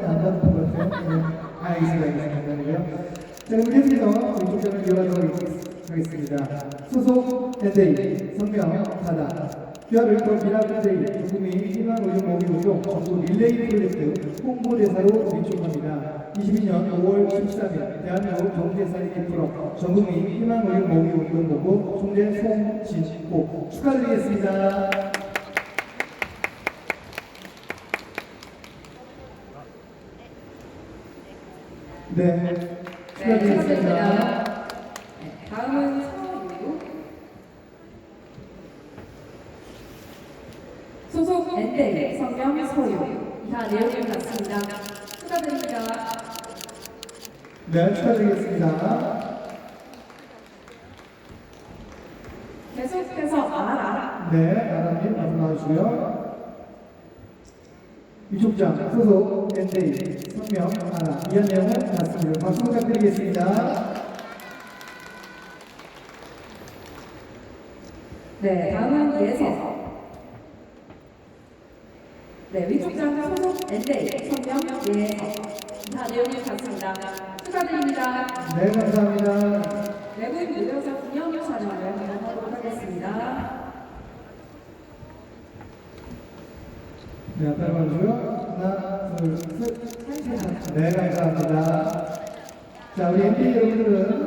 같아요. 네. 기다리고요. 자, 계속해서 이쪽 장을 이어가도록 하겠습니다. 소속 밴데이 성명 타다 귀하를 또 미라클데이 조금이 희망 의료 모기 운동 전국 릴레이 프로젝트 홍보대사로 위촉합니다. 22년 5월 13일 대한민국 경제살리기 프로 전국민 희망 의료 모기 운동 보고 총재 송진호 축하드리겠습니다. 네, 네, 축하드리겠습니다. 축하드립니다. 네, 다음은 서유 소속 엔데이 성명 서유 이하 내용을 같습니다. 축하드립니다. 네, 축하드리겠습니다. 계속해서 아라 네, 나라님 앞으로 나와주시고요. 위촉장 소속 밴데이 성명 하나 이한 내용은 같습니다. 박수 부탁드리겠습니다. 네, 다음은 예서 네, 위촉장 소속 엔데이 성명 예서 이하 내용을 같습니다. 축하드립니다. 네, 감사합니다. 외국 무료사 기념 촬영을 진행하도록 하겠습니다. 네, 앞에 봐주고요. 하나, 둘, 셋. 네, 감사합니다. 자, 우리 MD 여러분들은